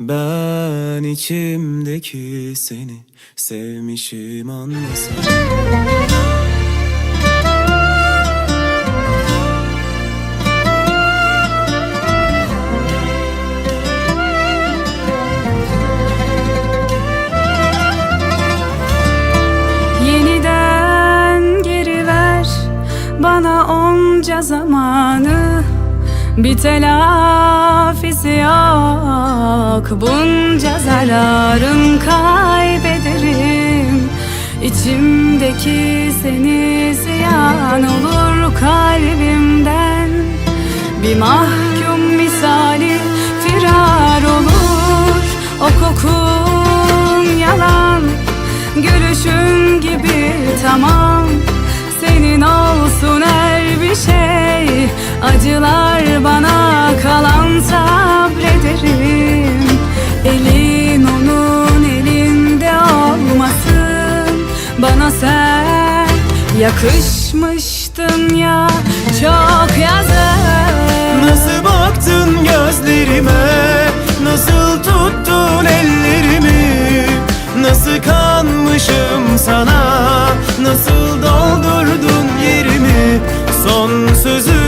Ben içimdeki seni sevmişim anlasana Yeniden geri ver bana onca zamanı Bir telafisi yok. Bunca zararım kaybederim. İçimdeki seni ziyan olur kalbimden. Bir mahkum misali firar olur. O kokun yalan. Gülüşün gibi tamam. Senin olsun her bir şey. Acılar bana kalan sabrederim. Elin onun elinde olmasın. Bana sen yakışmıştın ya Çok yazık. Nasıl baktın gözlerime? Nasıl tuttun ellerimi? Nasıl kanmışım sana? Nasıl doldurdun yerimi? Son sözüm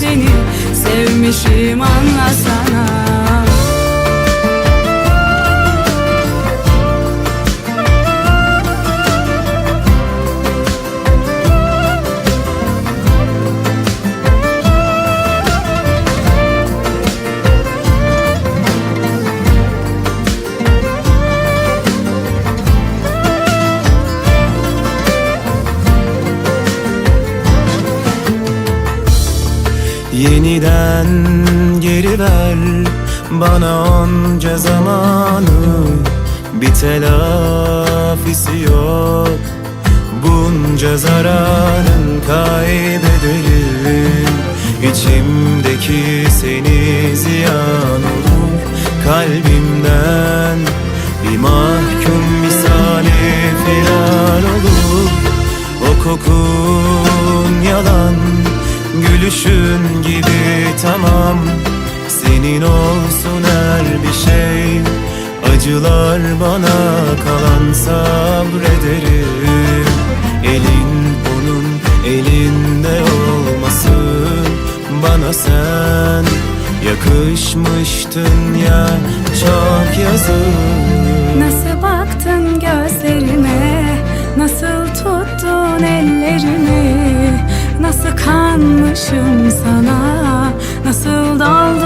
seni Sevmişim anlasana Yeniden geri ver bana onca zamanı. Bir telafisi yok. Bunca zararın kaybederim İçimdeki seni ziyan olur. Kalbimden bir mahkum misali firar olur. O kokun yalan Gülüşün Senin olsun her bir şey. Acılar bana kalan sabrederim. Elin onun elinde olmasın Bana sen. Yakışmıştın ya Çok yazık. Nasıl baktın gözlerime? Nasıl tuttun ellerimi? Nasıl kanmışım sana? Nasıl yerimi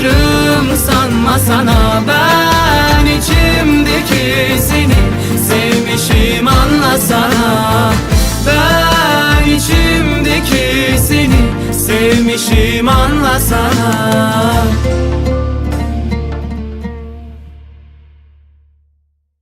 Ben içimdeki seni sevmişim anlasana.